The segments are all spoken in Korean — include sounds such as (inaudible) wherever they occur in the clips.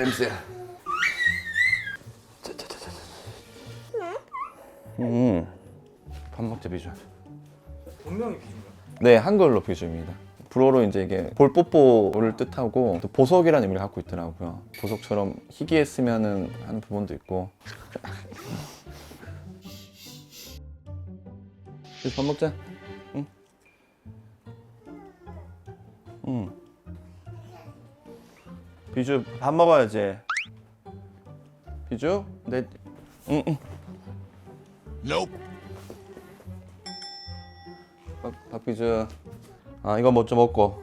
냄새. 짜자자자. 음. 밥 먹자 비주. 분명히 비중가. 네, 한글로 비주입니다. 불어로 이제 이게 볼뽀뽀를 뜻하고 또 보석이라는 의미를 갖고 있더라고요. 보석처럼 희귀했으면은 하는 부분도 있고. (laughs) 그래서 밥 먹자. 응. 응. 비주 밥 먹어야지. 비주, 내, 응, 응. 밥, 밥 비주. 아 이거 먼저 먹고.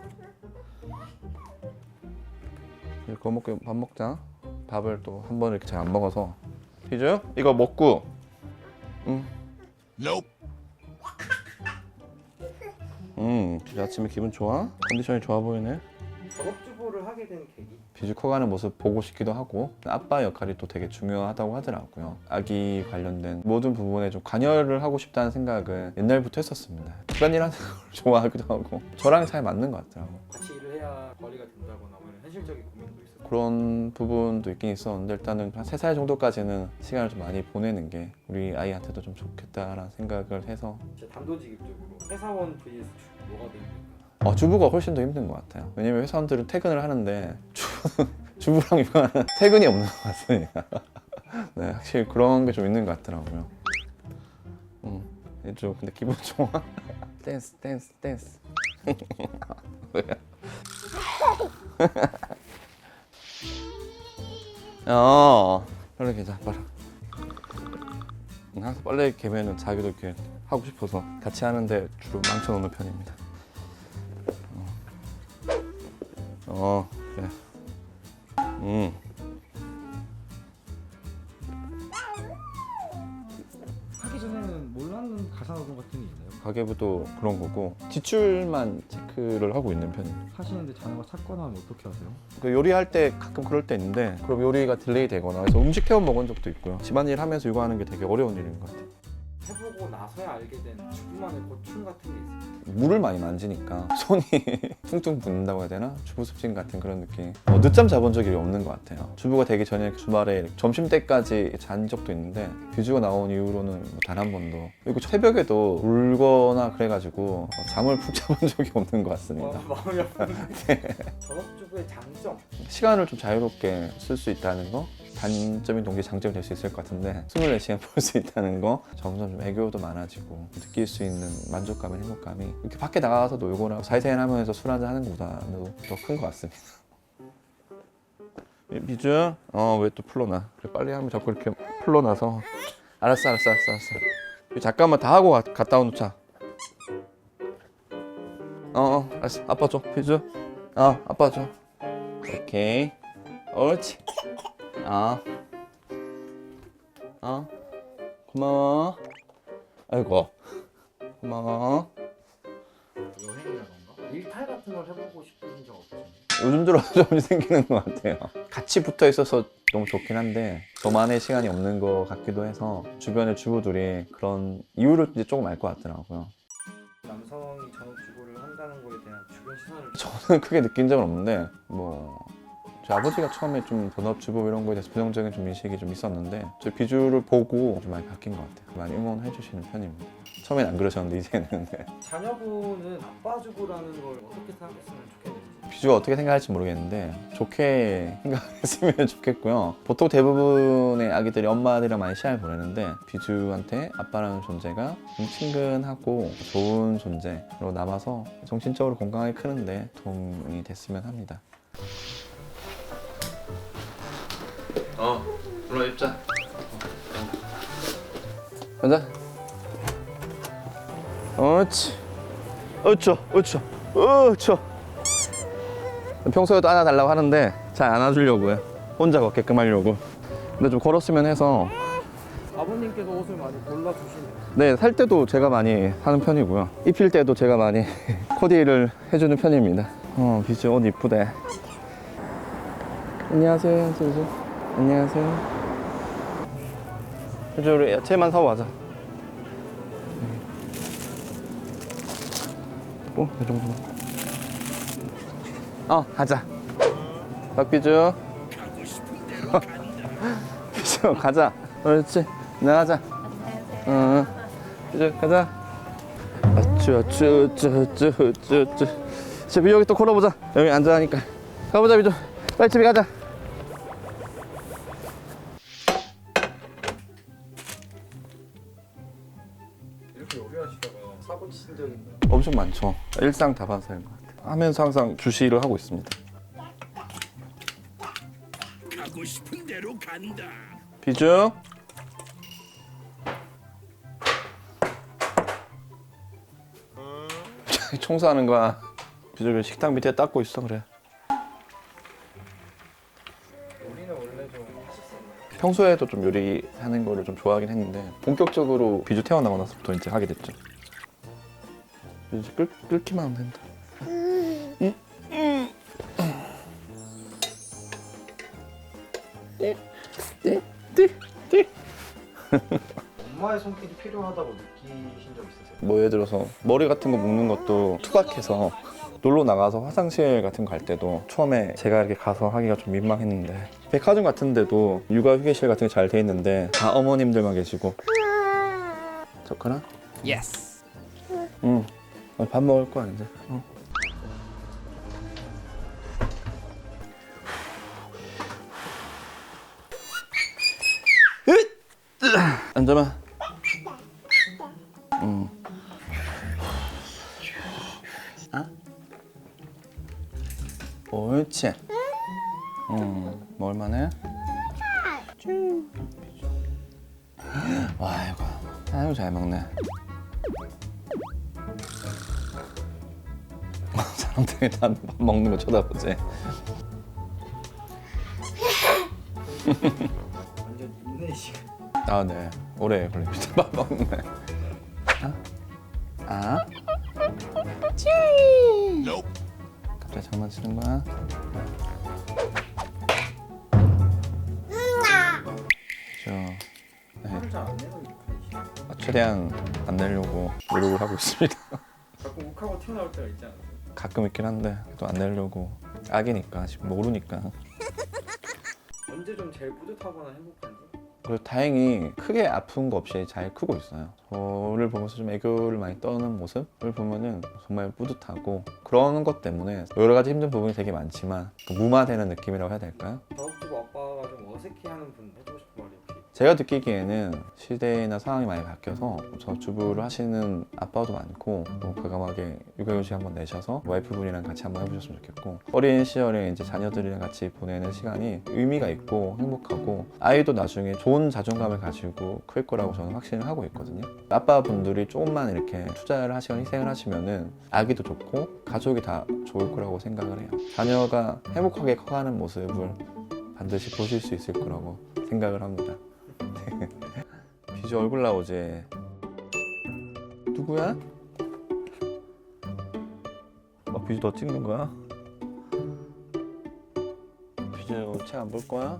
이거 먹고 밥 먹자. 밥을 또 한 번을 이렇게 잘 안 먹어서. 비주, 이거 먹고. 응. 음, 비주 아침에 기분 좋아? 컨디션이 좋아 보이네. 전업주부를 하게 된 계기. 비주 커가는 모습 보고 싶기도 하고 아빠 역할이 또 되게 중요하다고 하더라고요. 아기 관련된 모든 부분에 좀 관여를 하고 싶다는 생각을 옛날부터 했었습니다. 집안일 하는 (laughs) 걸 좋아하기도 하고 저랑 잘 맞는 것 같더라고요. 같이 일을 해야 관리가 된다거나 뭐 이런 현실적인 고민도 있었고. 그런 부분도 있긴 있었는데 일단은 한 3살 정도까지는 시간을 좀 많이 보내는 게 우리 아이한테도 좀 좋겠다라는 생각을 해서 진짜 단도직입적으로 회사원 vs 주부 뭐가 됩니까? 어, 주부가 훨씬 더 힘든 것 같아요. 왜냐면 회사원들은 퇴근을 하는데 주부는, (laughs) 주부랑 육아는 퇴근이 없는 것 같으니까. (laughs) 네, 확실히 그런 게 좀 있는 것 같더라고요. 음, 좀 근데 기분 좋아? (laughs) 댄스, 댄스, 댄스. 어, 빨리 개자, 빨리. 음, 항상 빨래 개면은 자기도 이렇게 하고 싶어서 같이 하는데 주로 망쳐놓는 편입니다. 가계부도 그런 거고 지출만 체크를 하고 있는 편입니다. 하시는데 자녀가 찾거나 하면 어떻게 하세요? 그 요리할 때 가끔 그럴 때 있는데 그럼 요리가 딜레이 되거나 그래서 음식 태워 먹은 적도 있고요. 집안일 하면서 이거 하는 게 되게 어려운 일인 것 같아요. 해보고 나서야 알게 된 주부만의 고충 같은 게 있어요. 물을 많이 만지니까 손이 (laughs) 퉁퉁 붓는다고 해야 되나? 주부 습진 같은 그런 느낌. 어, 늦잠 자본 적이 없는 것 같아요. 주부가 되기 전에 주말에 점심 때까지 잔 적도 있는데 뷰즈가 나온 이후로는 단 한 번도. 그리고 새벽에도 울거나 그래가지고 어, 잠을 푹 (laughs) 자본 적이 없는 것 같습니다. 마- 마음이 아픈데. (laughs) 전업주부의 장점. 시간을 좀 자유롭게 쓸 수 있다는 거 단점인 동시에 장점이 될 수 있을 것 같은데 24시간 (laughs) 볼 수 있다는 거 점점 좀 애교도 많아지고 느낄 수 있는 만족감과 행복감이 이렇게 밖에 나가서 놀거나 사회생활 하면서 술 한잔 하는 것보다는 더큰 것 같습니다. 미주? 어왜 또 풀러나? 그래 빨리 하면 자꾸 이렇게 풀러나서. 알았어 알았어 알았어 알았어. 잠깐만 다 하고 가- 갔다 오놓자. 어 어 알았어. 아빠 줘 비주. 어 아빠 줘. 오케이. 옳지 어. 어. 고마워. 아이고. 고마워. 여행이라던가 일탈 같은 걸 해보고 싶으신 적 없으세요? 요즘 들어 (laughs) 좀 생기는 것 같아요. 같이 붙어 있어서 너무 좋긴 한데 저만의 시간이 없는 것 같기도 해서 주변의 주부들이 그런 이유를 이제 조금 알 것 같더라고요. 남성이 전업 주부를 한다는 거에 대한 주변 시선을 저는 크게 느낀 적은 없는데 뭐. 저희 아버지가 처음에 좀 본업주부 이런 거에 대해서 부정적인 좀 인식이 좀 있었는데 저희 비주를 보고 좀 많이 바뀐 것 같아요. 많이 응원해 주시는 편입니다. 처음엔 안 그러셨는데 이제는 네. 자녀분은 아빠 주부라는 걸 어떻게 생각했으면 좋겠는지 비주가 어떻게 생각할지 모르겠는데 좋게 생각했으면 (laughs) 좋겠고요. 보통 대부분의 아기들이 엄마들이랑 많이 시간을 보내는데 비주한테 아빠라는 존재가 좀 친근하고 좋은 존재로 남아서 정신적으로 건강하게 크는데 도움이 됐으면 합니다. 어, 올라 입자. 앉아. 옳지. 어쩌, 어쩌, 어쩌. 평소에도 안아달라고 하는데 잘 안아주려고요. 혼자 걷게끔 하려고. 근데 좀 걸었으면 해서 아버님께서 옷을 많이 골라주시네요 네, 살 때도 제가 많이 하는 편이고요. 입힐 때도 제가 많이 (laughs) 코디를 해주는 편입니다. 어, 비주 옷 이쁘대. 안녕하세요, 비주. 안녕하세요. 비주 우리 야채만 사고 가자. 뭐, 이 정도만. 어, 가자. 박비주. (laughs) 비주 가자. 그렇지. 나가자. 응. 비주 가자. 아쭈 아쭈 쭈쭈 쭈쭈. 자 비주 여기 또 걸어보자. 여기 앉아하니까. 가보자 비주. 빨리 집에 가자. 이렇게 사고 치신 적 있나요? 엄청 많죠. 일상 다반사인 것 같아요. 하면서 항상 주시를 하고 있습니다. 가고 싶은 대로 간다. 비주. (laughs) 청소하는 거야. 비주가 식탁 밑에 닦고 있어 그래. 평소에도 좀 요리하는 거를 좀 좋아하긴 했는데 본격적으로 비주 태어나고 나서부터 이제 하게 됐죠. 이제 끓, 끓기만 하면 된다. 응? 응. 띠, 띠, 띠, 띠. 엄마의 손길이 필요하다고 느끼신 적 있으세요? 뭐 예를 들어서 머리 같은 거 묶는 것도 투박해서 놀러 나가서 화장실 같은 거 갈 때도 처음에 제가 이렇게 가서 하기가 좀 민망했는데 백화점 같은 데도 육아 휴게실 같은 게 잘 돼 있는데 다 어머님들만 계시고 젓가락? 예스. 응. 어, 밥 먹을 거야 이제. 어. 앉아봐. 응. 아? 옳지. 응. 먹을만해? 와 이거 아유 잘 먹네. (laughs) 사람들이 다 밥 먹는 거 쳐다보지. (laughs) 아, 네. 오래 걸립니다. (laughs) 밥 먹는 거. 아? 아? 장난치는 거야? 저, 네. 아, 최대한 안 내려고 노력을 하고 있습니다. 자꾸 욱하고 튀어나올 때가 있지 않으세요? 가끔 있긴 한데 또 안 내려고 아기니까 지금 모르니까 언제 좀 제일 뿌듯하거나 행복한지? 그리고 다행히 크게 아픈 거 없이 잘 크고 있어요. 저를 보면서 좀 애교를 많이 떠는 모습을 보면은 정말 뿌듯하고 그런 것 때문에 여러 가지 힘든 부분이 되게 많지만 그 무마되는 느낌이라고 해야 될까요? 자업주부 아빠가 좀 어색해하는 분 해주고 혹시 제가 느끼기에는 시대나 상황이 많이 바뀌어서 저 주부를 하시는 아빠도 많고 또 과감하게 육아휴직 한번 내셔서 와이프분이랑 같이 한번 해보셨으면 좋겠고 어린 시절에 이제 자녀들이랑 같이 보내는 시간이 의미가 있고 행복하고 아이도 나중에 좋은 자존감을 가지고 클 거라고 저는 확신을 하고 있거든요. 아빠분들이 조금만 이렇게 투자를 하시거나 희생을 하시면은 아기도 좋고 가족이 다 좋을 거라고 생각을 해요. 자녀가 행복하게 커가는 모습을 반드시 보실 수 있을 거라고 생각을 합니다. (laughs) 비주 얼굴 나오지. 누구야? 어, 비주 너 찍는 거야? 비주 책 안 볼 거야?